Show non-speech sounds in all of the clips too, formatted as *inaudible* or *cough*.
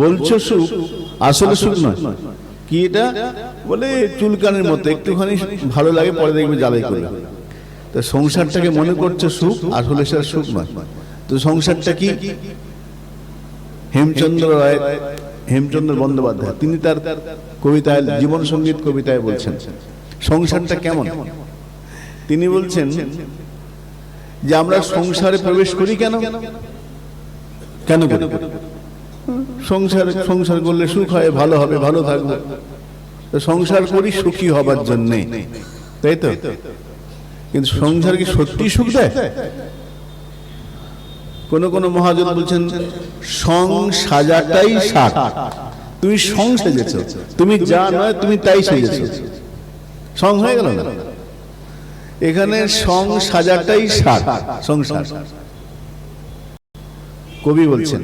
বলছো সুখ, আসলে সুখ নয়। কি এটা? বলে চুলকানের মতো, একটুখানি ভালো লাগে, পরে দেখবে জ্বালাই করবে তো সংসারটাকে মনে করছে সুখ, আসলে সেটা সুখ নয়। তো সংসারটা কি? হেমচন্দ্র রায়, হেমচন্দ্র বন্দ্যোপাধ্যায়। তিনি তার কবিতায়, জীবন সংগীত কবিতায় বলছেন, সংসারটা কেমন? তিনি বলছেন যে আমরা সংসারে প্রবেশ করি কেন? কেন করি? সংসার সংসার করলে সুখ হয়, ভালো হবে, ভালো থাকব। সংসার করি সুখী হবার জন্যে। তাই তো? কিন্তু সংসার কি সত্যি সুখ দেয়? কোন কোন মহাজন বলছেন, সং সাজাটাই সাত তুমি সং সেজেছ। তুমি যা নয়, তুমি তাই সেজেছ। সং হয়ে গেল না? এখানে সং সাজাটাই সাত সংসার কবি বলছেন,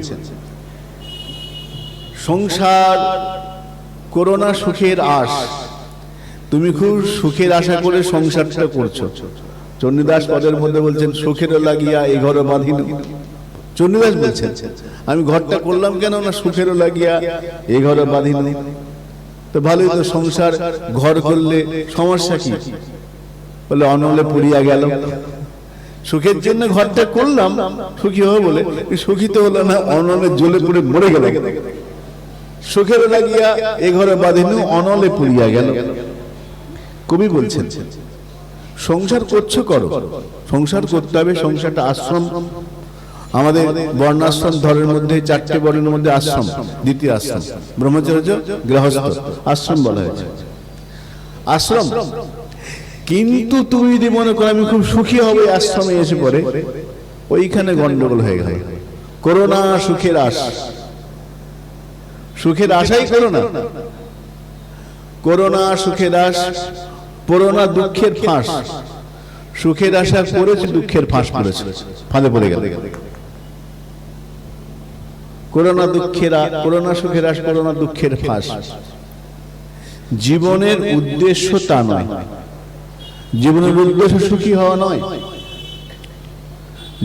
সংসার করোনা সুখের আশ। তুমি খুব সুখের আশা করে সংসারটা করছ। চণ্ডীদাস পদের মধ্যে বলছেন সুখেরও লাগিয়া এই ঘর বাঁধিল চণ্ডীদাস বলছেন, আমি ঘরটা করলাম কেন না? সুখেরও লাগিয়া এই ঘরে বাঁধিল তো ভালোই তো সংসার ঘর করলে সমস্যা কি? বলে, অনলে পুড়িয়া গেল। সুখের জন্য ঘরটা করলাম, সুখী হবে বলে। সুখী তো হলো না, অনলে জ্বলে পুড়ে মরে গেল সুখের লাগিয়া এ ঘরে বাঁধিনু, অনলে পুড়িয়া গেল। কবি বলছেন, সংসার করছ করো, সংসার করতে হবে, সংসারটা আশ্রম। আমাদের বর্ণাশ্রম ধরের মধ্যে, চারটে বর্ণের মধ্যে আশ্রম, দ্বিতীয় আশ্রম। ব্রহ্মচর্য গৃহস্থ, আশ্রম বলা হয়েছে। আশ্রম কিন্তু তুমি যদি মনে করো আমি খুব সুখী হবে আশ্রমে এসে পড়ে, ওইখানে গন্ডগোল হয়ে গেল। করোনা সুখের আশ। সুখের আশাই করো না। করোনা সুখের আশ করোনা দুঃখের ফাঁস। সুখের আশা করেছে, দুঃখের ফাঁস করেছে। ফাঁদে পড়ে গেল। করোনা দুঃখের করোনা সুখের আশ, করোনা দুঃখের ফাঁস। জীবনের উদ্দেশ্য তা নয়। জীবনের উদ্দেশ্য সুখী হওয়া নয়।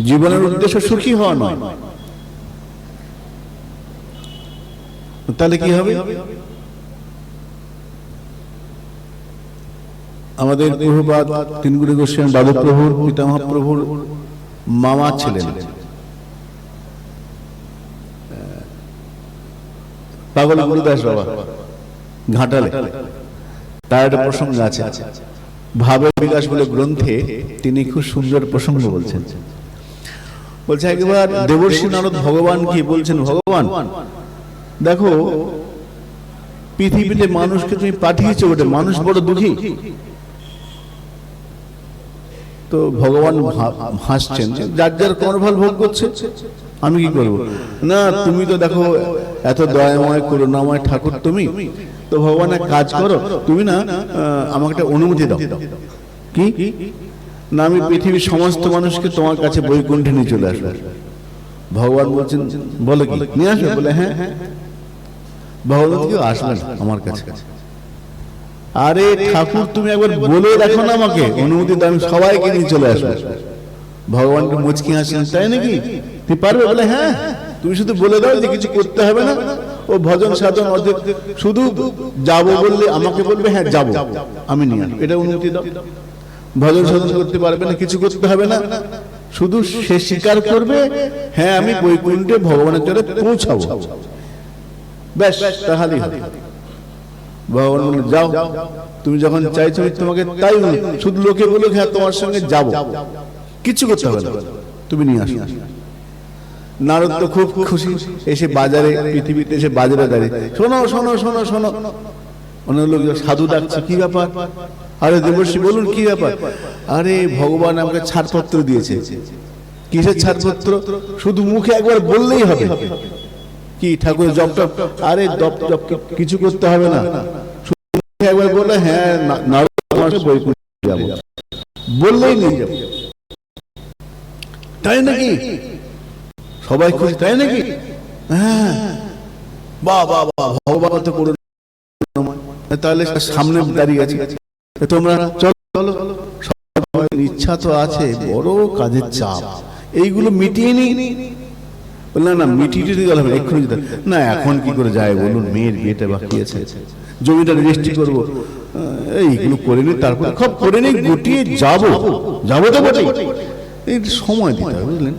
জীবনের উদ্দেশ্য সুখী হওয়া নয়। তাহলে কি হবে? আমাদের প্রভুপাদ তিনগুড়ি গোস্বামী বাবু প্রভুর পিতামহ প্রভুর মামা ছিলেন পাগল গুরুদাস বাবা, ঘাটালে। তার একটা প্রসঙ্গ আছে। ভাবের বিকাশ বলে গ্রন্থে তিনি খুব সুন্দর প্রসঙ্গ বলছেন। বলছে একবার দেবর্ষী নারদ ভগবান কি বলছেন, ভগবান? দেখো, পৃথিবীতে মানুষকে তুমি পাঠিয়েছো ওটা মানুষ বড় দুঃখী। তো ভগবান হাসছেন যার যার কর্মফল ভোগ করছে। আমি কি করব? না তুমি তো দেখো এত দয়াময় করুণাময় ঠাকুর তুমি। তো ভগবান এক কাজ করো তুমি না আমাকে একটা অনুমতি দাও। কি? না আমি পৃথিবীর সমস্ত মানুষকে তোমার কাছে বৈকুণ্ঠে নিয়ে চলে আসব। ভগবান বলছেন বলো কি? নিয়ে আসবে? বলে হ্যাঁ। ভগবান কেউ আসবে না আমার কাছে। আরে ঠাকুর তুমি একবার বলে দেখো না আমাকে। অনুমতি দাও আমি সবাইকে নিয়ে চলে আসব। ভগবানকে মুচকি হাসলেন তাই নাকি? তুই পারবে বলে? হ্যাঁ তুমি শুধু বলে দাও যে কিছু করতে হবে না। ও ভজন সাধন অর্ধেক শুধু যাব বললে আমাকে বলবে হ্যাঁ যাব। আমি নিয়ে আসব। এটা অনুমতি দাও। ভজন সাধন করতে পারবে না কিছু করতে হবে না। শুধু সে স্বীকার করবে হ্যাঁ আমি বৈকুণ্ঠে ভগবানের চলে পৌঁছাবো। ব্যাস তাহলেই হবে। ভগবান বললেন, যাও। তুমি যখন চাইছো আমি তোমাকে তাই বলি। শুধু লোকে বলুক হ্যাঁ তোমার সঙ্গে যাব। কিছু করতে হবে না। তুমি নিয়ে আসো। নারদ তো খুব খুশি, এসে বাজারে, পৃথিবীতে এসে বাজারে দাঁড়িয়ে। শোনো শোনো শোনো শোনো। অনেক লোক সাধু ডাকছে, কি ব্যাপার? আরে দেবর্ষী বলুন, কি ব্যাপার? আরে ভগবান আমাকে ছাড়পত্র দিয়েছে। কিসের ছাড়পত্র? শুধু মুখে একবার বললেই হবে। কি ঠাকুর, জপ টপ? আরে জপ জপ কিছু করতে হবে না। একবার বলে হ্যাঁ বললেই নিয়ে যাব। তাই নাকি? সবাই খুশি, তাই নাকি? হ্যাঁ। তাহলে সামনে দাঁড়িয়ে তোমরা চলো চলো। ইচ্ছা তো আছে, বড় কাজের চাপ। এইগুলো মিটিয়ে নি। বললাম, না, মিটিয়ে গেল এক্ষুনি না, এখন কি করে যায় বলুন, মেয়ের বিয়েটা বাকি আছে। জমিটা রেজিস্ট্রি করব। এইগুলো করে নি, তারপর সব করে নি, গুটিয়ে যাব। যাব তো এই সময় দিতে হবে, বুঝলেন?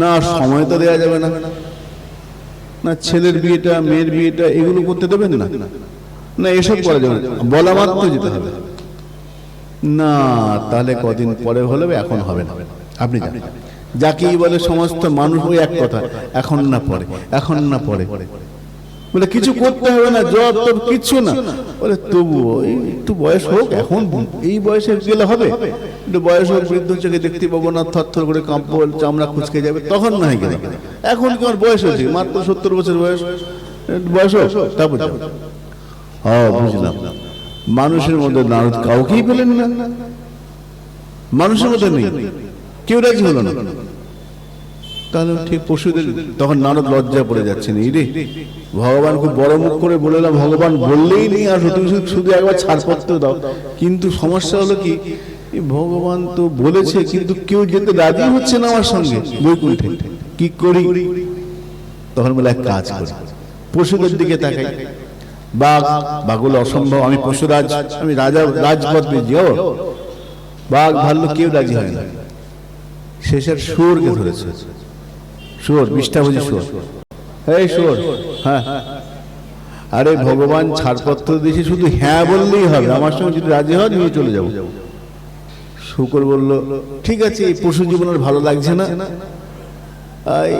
না, সময় তো দেওয়া যাবে না। না, ছেলের বিয়েটা, মেয়ের বিয়েটা, এগুলো করতে দেবেন না। না, এসব করা যাবে বলা মাত্র যেতে হবে। না, তাহলে কদিন পরে হলে এখন হবে না। আপনি জানেন। যাকেই বলে সমস্ত মানুষ ওই এক কথা, এখন না পরে, এখন না পরে। বলে কিছু করতে হবে না জব টব কিছু না। বলে তবুও এই একটু বয়স হোক এখন এই বয়সে গেলে হবে। একটু বয়স হোক বৃদ্ধ চোখে দেখতে পাবো না থর করে কাঁপবো চামড়া খুঁচকে যাবে। তখন না হয় গেলে এখন কি আমার বয়স হয়েছে? মাত্র সত্তর বছর বয়স বয়স। হোক তারপর যাব ও বুঝলাম। মানুষের মধ্যে নারদ কাউকেই পেলেন না। মানুষের মধ্যে নেই। কেউ রাজি হলো না। তাহলে ঠিক পশুদের তখন নারদ লজ্জা পড়ে যাচ্ছেন। এই রে, ভগবান খুব বড় মুখ করে বললাম ভগবান বললেই নেই, আর তুমি শুধু- শুধু একবার ছাড়পত্র দাও। কিন্তু সমস্যা হলো কি ভগবান তো বলেছে, কিন্তু কেউ যেতে রাজি হচ্ছে না আমার সঙ্গে, বৈকুণ্ঠে। কি করি? তখন বলে এক কাজ করি। পশুদের দিকে তাকাই। বাঘ বাঘগুলো অসম্ভব, আমি পশুরাজ, আমি রাজা রাজপথ যাও বাঘ ভাল্লুক, কেউ রাজি হয় না। শেষের সুরকে ধরেছে। সুর বিষ্ঠা বুঝি সুর এই সুর হ্যাঁ আরে ভগবান ছাড়পত্র দিয়েছে শুধু হ্যাঁ বললেই হবে। আমার সঙ্গে যদি রাজি হয় নিয়ে চলে যাব। শুকর বলল ঠিক আছে এই পশু জীবন আর ভালো লাগছে না। এই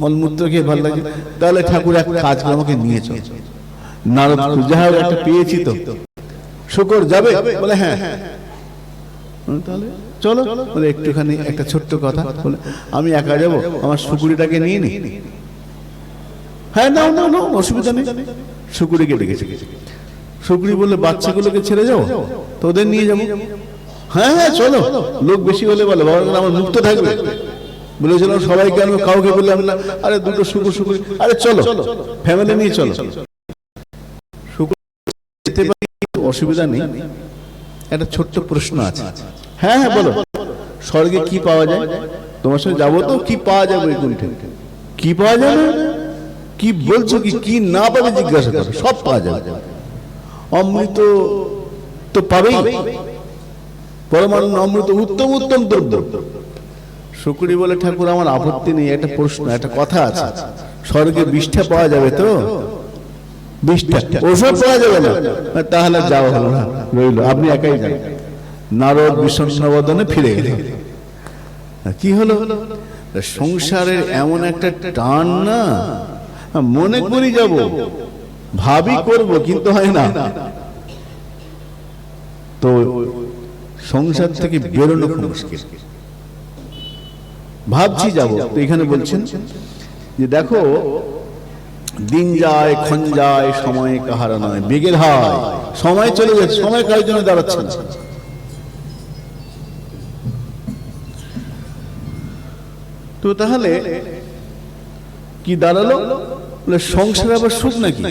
মলমূত্র খেয়ে ভালো লাগছে। তাহলে ঠাকুর এক কাজ আমাকে নিয়ে চল। নারদ যা একটা পেয়েছি তো। শুকর যাবে? বলে হ্যাঁ। হুম, তাহলে চলো, বলে একটুখানি একটা ছোট্ট কথা, বলে, আমি একা যাব? আমার শুকুরিটাকে নিয়ে নি। হ্যাঁ নাও নাও নাও, অসুবিধা নেই। শুকুরিকে ডেকেছে। শুকুরি বললে, বাচ্চাগুলোকে ছেড়ে যাও? তোদের নিয়ে যাব? হ্যাঁ হ্যাঁ চলো। লোক বেশি হলে বলে, বাবা আমার মুক্ত থাকবে। বলেছিলাম সবাইকে আমি কাউকে বললাম না? আরে, দুটো শুকুর, শুকুরি। আরে, চলো, ফ্যামিলি নিয়ে চলো। শুকুর যেতে পারি, অসুবিধা নেই। একটা ছোট্ট প্রশ্ন আছে। হ্যাঁ হ্যাঁ বলো। স্বর্গে কি পাওয়া যায়? তোমার সঙ্গে যাব তো? কি পাওয়া যাবে বৈকুণ্ঠে কি পাওয়া যাবে? কি বলছো কি? কি না পাবে জিজ্ঞাসা করো। সব পাওয়া যাবে। অমৃত তো পাবেই। পরমাণু অমৃত উত্তম উত্তম দ্রব্য। শুকুরি বলে, ঠাকুর, আমার আপত্তি নেই। একটা প্রশ্ন, একটা কথা আছে। স্বর্গে বিষ্ঠা পাওয়া যাবে তো? বিষ্ঠা। ওসব পাওয়া যাবে না। তাহলে যাওয়া হলো না। রইল। আপনি একাই যান। নারদ বিষণ্ণবদনে ফিরে গেলেন কি হলো? সংসারের এমন একটা টান না। মনে করি যাব। ভাবি করব কিন্তু হয় না। তো সংসার থেকে বেরোনো খুব মুশকিল। ভাবছি যাব। তো এখানে বলছেন যে দেখো দিন যায় ক্ষণ যায় সময় কাহারা নয়। বেগের হয়। সময় চলে যাচ্ছে সময় কারোর জন্য দাঁড়াচ্ছে না। তো তাহলে কি দাঁড়াল বলে, সংসার আবার সুখ নাকি?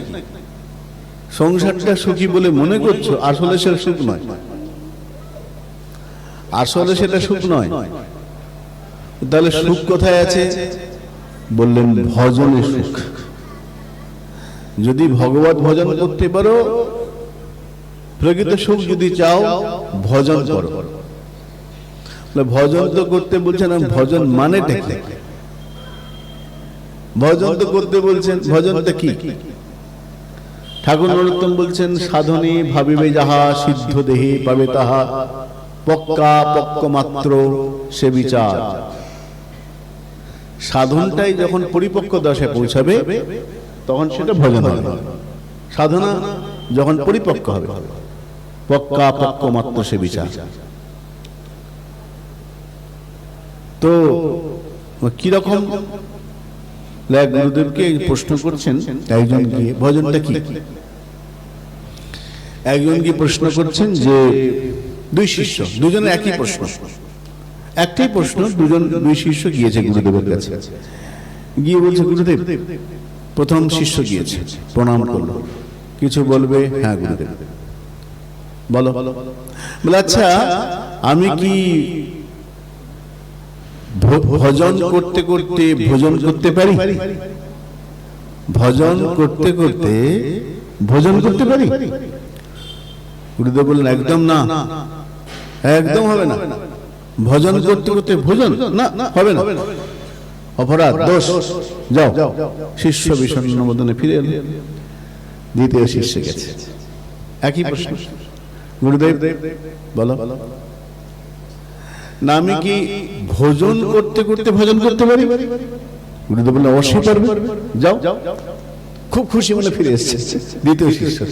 সংসারটা সুখী বলে মনে করছ? আসলে সেটা সুখ নয়। আসলে সেটা সুখ নয়। তাহলে সুখ কোথায় আছে? বললেন, ভজনে সুখ। যদি ভগবত ভজন করতে পারো, প্রকৃত সুখ যদি চাও, ভজন করো। ভজন তো করতে বলছেন আমি ভজন মানে দেখে ভজন তো করতে বলছেন, ভজনটা কি? ঠাকুর নরোত্তম বলছেন, সাধনে ভাবিবে যাহা, সিদ্ধ দেহে পাবে তাহা। পক্কা পক্ক মাত্র সে বিচার। সাধনটাই যখন পরিপক্ক দশায় পৌঁছাবে, তখন সেটা ভজন হবে। সাধনা যখন পরিপক্ক হবে, পক্কা পক্ক মাত্র সে বিচার। তো কীরকম? গুরুদেবকে প্রশ্ন করছেন, একজন গিয়ে ভজনটা কি? একজন গিয়ে প্রশ্ন করছেন যে, দুই শিষ্য, দুজনের একই প্রশ্ন। একটাই প্রশ্ন, দুজন, দুই শিষ্য গিয়েছে গুরুদেবের কাছে। গিয়ে বলছে, গুরুদেব, প্রথম শিষ্য গিয়েছে, প্রণাম করল। কিছু বলবে? হ্যাঁ গুরুদেব। বলো বলো। বলে আচ্ছা আমি কি ভজন করতে করতে ভোজন করতে পারি? ভজন করতে করতে ভোজন করতে পারি? গুরুদেব বললেন, একদম না। একদম হবে না। ভজন করতে করতে ভোজন? না, হবে না। অপরাধ, দোষ। যাও। শিষ্য বিষণ্ণ মদনে ফিরে এলো দ্বিতীয় শিষ্য গেছে। একই প্রশ্ন। গুরুদেব, বলো। না আমি কি ভোজন করতে করতে ভজন করতে পারি? গুরুদেব বললেন অবশ্যই পারবে। যাও। খুব খুশি মনে ফিরে এসেছে। দ্বিতীয় শিষ্য।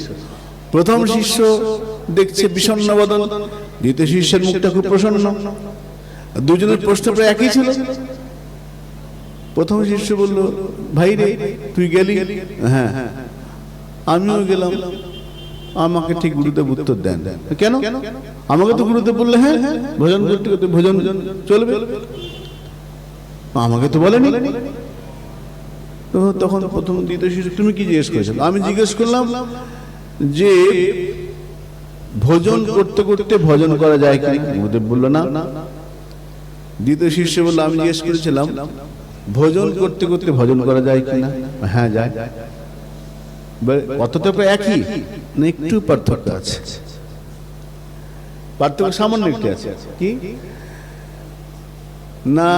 প্রথম শিষ্য দেখছে বিষণ্ণ বদন। দ্বিতীয় শিষ্যের মুখটা খুব প্রসন্ন। দুজনের প্রশ্ন প্রায় একই ছিল। প্রথম শিষ্য বলল ভাই রে তুই গেলি? হ্যাঁ। আমিও গেলাম। আমাকে ঠিক গুরুদেব উত্তর দেন। কেন? আমাকে তো গুরুদেব বললে হ্যাঁ? ভোজন করতে করতে ভোজন চলবে। আমাকে তো বলেনি। তো তখন প্রথম দ্বিতীয় শিশু তুমি কি জিজ্ঞেস করেছিল? আমি জিজ্ঞেস করলাম যে ভোজন করতে করতে ভজন করা যায় কি গুরুদেব বলল না। দ্বিতীয় শিষ্য বলল আমি জিজ্ঞেস করেছিলাম ভোজন করতে করতে ভজন করা যায় কি না হ্যাঁ যায়। অতটা একই? না, একটু পার্থক্য আছে। পার্থক্য সামান্য একটু আছে। কি? না,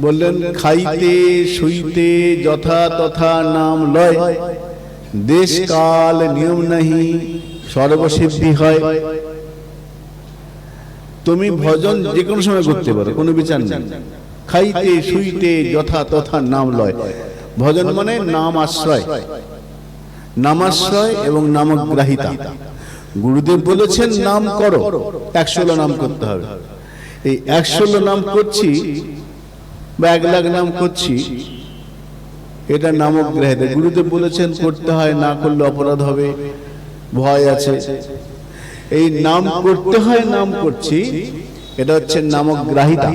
বললেন, খাইতে, শুইতে, যথা তথা নাম লয়। দেশ কাল নিয়ম নাহি, সর্বসিদ্ধি হয়। তুমি ভজন যে কোনো সময় করতে পারো, কোনো বিচার নেই। খাইতে, শুইতে, যথা তথা নাম লয়। ভজন মানে নাম আশ্রয়। নামাশ্রয় এবং নামগ্রাহিতা। গুরুদেব বলেছেন, নাম করো, একশোলো নাম করতে হবে। এই একশোলো নাম করছি বা এক লাখ নাম করছি, এটা নামক নামগ্রাহিতা। গুরুদেব বলেছেন, করতে হয়, না করলে অপরাধ হবে, ভয় আছে। এই নাম করতে হয়, নাম করছি, এটা হচ্ছে নামগ্রাহিতা।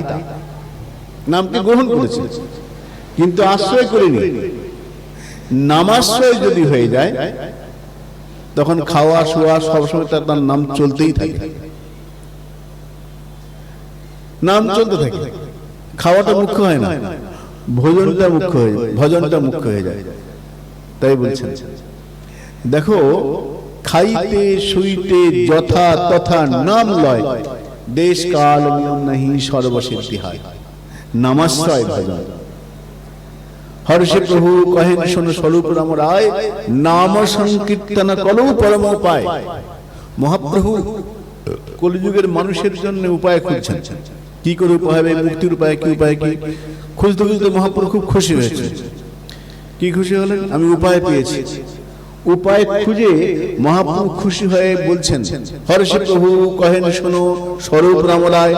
নামটি গ্রহণ করেছে, কিন্তু আশ্রয় করিনি। নামাশ্রয় যদি হয়ে যায় তখন খাওয়া শোয়া সবসময় তার তার নাম চলতেই থাকে। নাম চলতে থাকে। খাওয়াটা মুখ্য হয় না। ভোজনটা মুখ্য হয়ে যায় ভজনটা মুখ্য হয়ে যায়। তাই বলছেন। দেখো খাইতে শুইতে যথা তথা নাম লয়। দেশ কাল নিয়ম নাহি সর্বসিদ্ধি হয়। নামাশ্রয় ভজন। হর্ষে প্রভু কহেন, শোনো স্বরূপ রাম রায় নাম সংকীর্তন কলৌ পরম উপায়। মহাপ্রভু, কলিযুগের মানুষের জন্য উপায় খুঁজছেন। কি করে উপায় হবে মুক্তির উপায়, কি উপায় কি? খুঁজতে খুঁজতে মহাপ্রভু খুব খুশি হয়েছে। কি খুশি হলেন? আমি উপায় পেয়েছি। উপায় খুঁজে মহাপ্রভু খুশি হয়ে বলছেন, হর্ষে প্রভু কহেন, শোনো স্বরূপ রামরায়।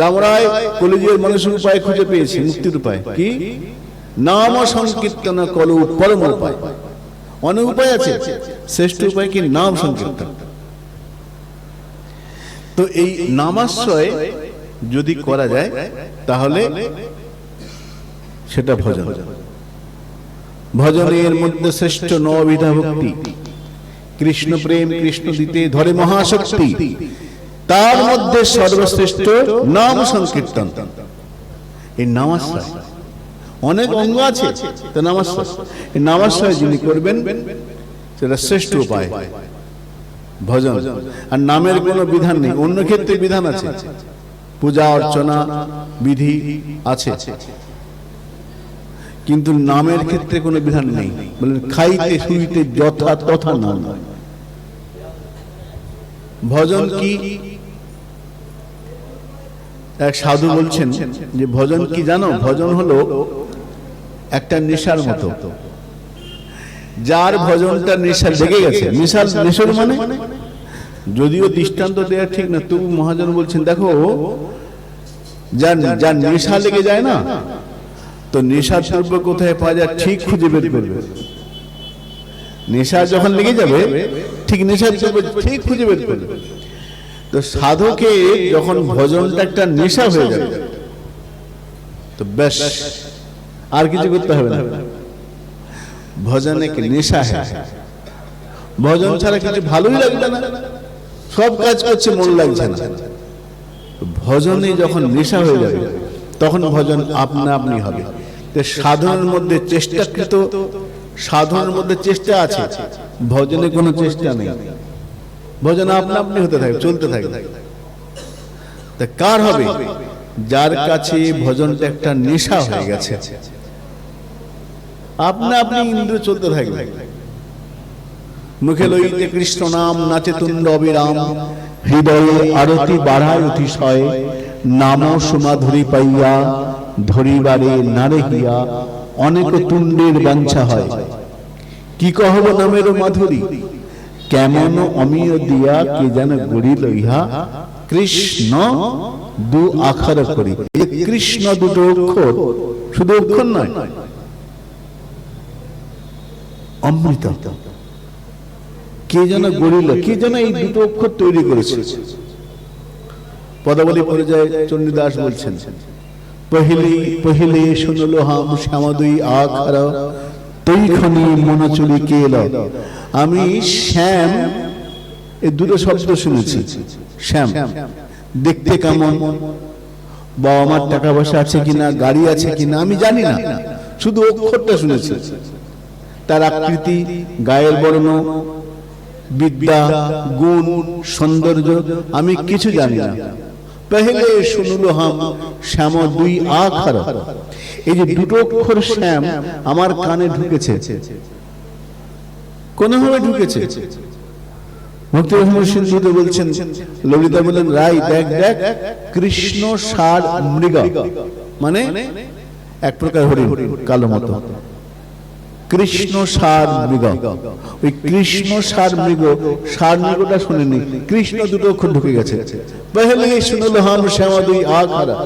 রামরায় কলিযুগের মানুষের উপায় খুঁজে পেয়েছি, মুক্তির উপায়। কি? নাম সংকীর্তন কলু পরম উপায় অনেক উপায় আছে। শ্রেষ্ঠ উপায় কি? নাম সংকীর্তন। তো এই নামাশ্রয় যদি করা যায়, তাহলে সেটা ভজন। ভজনের মধ্যে শ্রেষ্ঠ নবিধা ভক্তি। কৃষ্ণ প্রেম কৃষ্ণ দিতে ধরে মহাশক্তি। তার মধ্যে সর্বশ্রেষ্ঠ নাম সংকীর্তন। এই নামাশ্রয় অনেক অঙ্গ আছে। তো নামাশ্রয় এই যিনি করবেন সেটা শ্রেষ্ঠ উপায়। ভজন। আর নামের কোনো বিধান নেই। অন্য ক্ষেত্রে বিধান আছে। পূজা অর্চনা বিধি আছে। কিন্তু নামের ক্ষেত্রে কোনো বিধান নেই। বলেন খাইতে শুইতে যথা তথা নাম। ভজন কি এক সাধু বলছেন যে, ভজন কি জানো? ভজন হলো একটা নেশার মতো। যার ভজনটা নেশা লেগে গেছে। নেশার নেশার মানে? যদিও দৃষ্টান্ত দেওয়া ঠিক না, তবু মহাজন বলছেন, দেখো, যার যার নেশা লেগে যায় না, তো নেশা দ্রব্য কোথায় পাওয়া যায়? ঠিক খুঁজে বের করবে। নেশা যখন লেগে যাবে, ঠিক নেশার দ্রব্য ঠিক খুঁজে বের করবে। তো সাধকে যখন ভজনটা একটা নেশা হয়ে যাবে তো বেশ আর কিছু করতে হবে না। ভজন এক নেশা হ্যাঁ। ভজন ছাড়া কিছু ভালোই লাগবে না। সব কাজ করছে মন লাগছে না। ভজনে যখন নেশা হয়ে যাবে তখন ভজন আপনা আপনি হবে। তো সাধনের মধ্যে চেষ্টাকৃত সাধনের মধ্যে চেষ্টা আছে। ভজনে কোনো চেষ্টা নেই। ভজন আপনা আপনি হতে থাকে, চলতে থাকে। তা কার হবে? যার কাছে ভজনটা একটা নেশা হয়ে গেছে। আপনা আপনি ইন্দ্র চলতে থাকবে। মুখে লইতে কৃষ্ণ নাম, নাচে তুণ্ড অবিরাম। হৃদয়ে আরতি বাড়ায় অতিশয়। নাম সুমাধুরী পাইয়া, ধরিবারে নারে হিয়া অনেক তুণ্ডের বাঞ্ছা হয়। কি কহব নামের মাধুরী? কেমন অমিয় দিয়া কে যেন গড়িল ইহা? কৃষ্ণ দু আখার করি। এই কৃষ্ণ দুটো অক্ষর শুধু অক্ষর নয়, অমৃত। কে যেন গড়িল, কে যেন এই দুটো অক্ষর তৈরি করেছে। পদাবলী পর্যায়ে চণ্ডীদাস বলছেন, পহিলি, পহিলে শুনলো হাম শ্যামদুই আখার, তৈখনি মনচুরি কেল আমি শ্যাম এই দুটো শব্দ শুনেছি। শ্যাম দেখতে কেমন? বাবা আমার টাকা পয়সা আছে কিনা গাড়ি আছে কিনা আমি জানি না। শুধু অক্ষরটা শুনেছি। তার আকৃতি গায়ের বর্ণ বিদ্যা গুণ সৌন্দর্য আমি কিছু জানি না। পেহলে শুনলো হাম শ্যাম দুই আখার। এই যে দুটো অক্ষর শ্যাম আমার কানে ঢুকেছে। কোনভাবে ঢুকেছে? বলছেন, ললিতা বলেন দেখ দেখ, কৃষ্ণ সার মৃগ। মানে এক প্রকার হরিণ, কালো মতো। কৃষ্ণ সার মৃগ। ওই কৃষ্ণ সার মৃগ সার মৃগটা শুনেনি কৃষ্ণ দুটো অক্ষর ঢুকে গেছে। পহলে শুনল হাম শ্যামা দুই আখারা।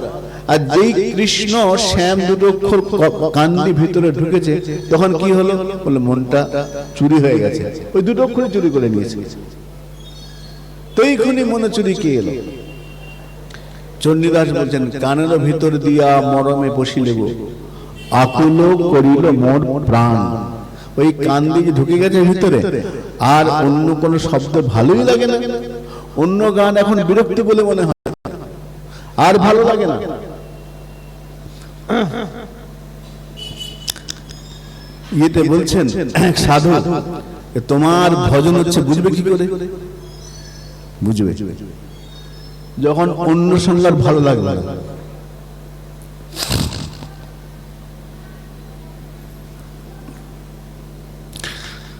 আর যেই কৃষ্ণ শ্যাম দুটো অক্ষর কান্দি ভিতরে ঢুকেছে, তখন কি হলো? বলে মনটা চুরি হয়ে গেছে। ওই দুটো অক্ষর চুরি করে নিয়েছে। তো এইখানে মনে চুরি কে এলো? চণ্ডীদাস বলছেন কানের ভিতর দিয়া মরমে পশিলেব আকুল করিল মোর প্রাণ। ওই কান দিয়ে ঢুকে গেছে ভিতরে, আর অন্য কোন শব্দ ভালোই লাগে না। অন্য গান এখন বিরক্তি বলে মনে হয়। আর ভালো লাগে না। ইয়েতে বলছেন *clears throat* সাধু তোমার ভজন হচ্ছে বুঝবে কি করে? বুঝবে যখন অন্য আর ভালো লাগবে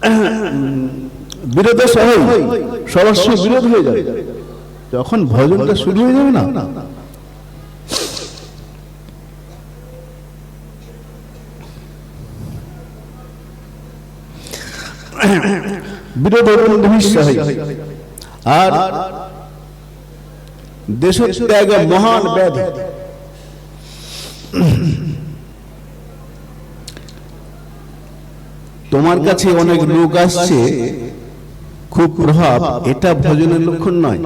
*clears throat* বিরোধ সহই সবার বিরোধ হয়ে যাবে। যখন ভজনটা শুরু হয়ে যাবে না বিরোধ বন্ধুবিশ্বাসী আর দেশত্যাগ মহান ব্যাধি। তোমার কাছে অনেক লোক আসছে খুব প্রভাব। এটা ভজনের লক্ষণ নয়।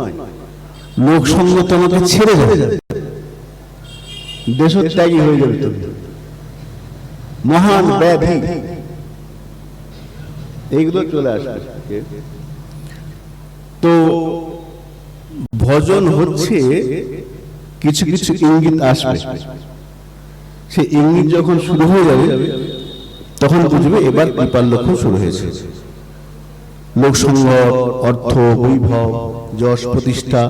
লোক সঙ্গ তোমাকে ছেড়ে যাবে। দেশ দেশত্যাগী হয়ে যাবে তুমি। মহান ব্যাধি। এইগুলো চলে আসবে। তো ভজন হচ্ছে কিছু কিছু ইঙ্গিত আসবে। সে ইঙ্গিত যখন শুরু হয়ে যাবে, তখন বুঝবে এবার কৃপার লক্ষণ শুরু হয়েছে। লোকসংগ অর্থ, বৈভব, যশ প্রতিষ্ঠা,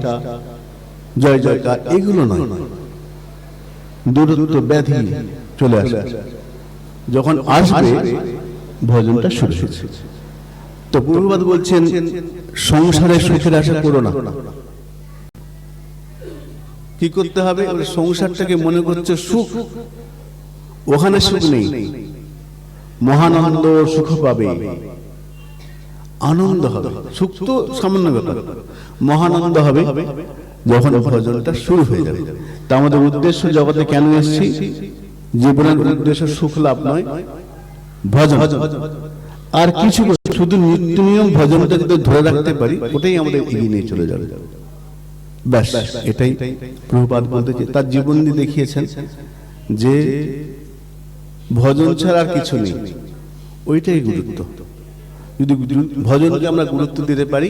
জয় জয়কার, এগুলো নয়। ব্যাধি চলে আসবে। যখন আসবে, ভজনটা শুরু হয়েছে। তো পূর্ববাদ বলছেন সংসারে সুখের আশা করো না। কি করতে হবে? সংসারটাকে মনে করছে সুখ। ওখানে সুখ নেই। মহানন্দ সুখ পাবে। আনন্দ হবে। সুখ তো সামান্য ব্যাপার। মহানন্দ হবে যখন ভজনটা শুরু হয়ে যাবে। তা আমাদের উদ্দেশ্য জগতে কেন এসেছি? জীবনের উদ্দেশ্য সুখ লাভ নয়। ভজন। আর কিছু শুধু নিত্য নিয়ম ভজনটা যদি ধরে রাখতে পারি, ওটাই আমাদের এগিয়ে নিয়ে চলে যাবে। ব্যাস, এটাই প্রভুপাদ বলতেছে তার জীবন দিয়ে দেখিয়েছেন যে ভজন ছাড়া আর কিছু নেই। ওইটাই গুরুত্ব। যদি ভজনকে আমরা গুরুত্ব দিতে পারি,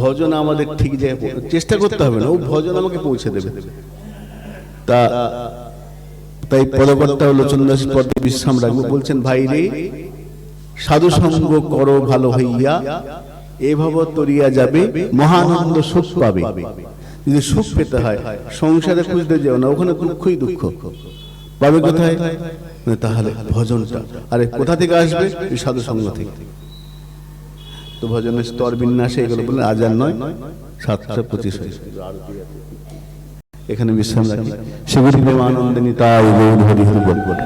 ভজন আমাদের ঠিক জায়গায় চেষ্টা করতে হবে না, ও ভজন আমাকে পৌঁছে দেবে। তা তাই পদকর্তা লোচন দাস পদে বিশ্রাম রাখব। বলছেন, ভাই রে সাধু সঙ্গ করো ভালো হইয়া এভাব তরিয়া যাবে, মহানন্দ সুখ পাবে। যদি সুখ পেতে হয়, সংসারে খুঁজতে যাও না, ওখানে দুঃখই দুঃখ। পাবে কোথায়? তাহলে ভজনটা। আরে, কোথা থেকে আসবে? সাধু সঙ্গ থেকে। তো ভজনের স্তর বিন্যাসে এগুলো বললেন আজার নয়, সাতটা পঁচিশ এখানে বিশ্রাম রাখি। সেগুলি প্রেমানন্দিনী তাই হরি হরি বল।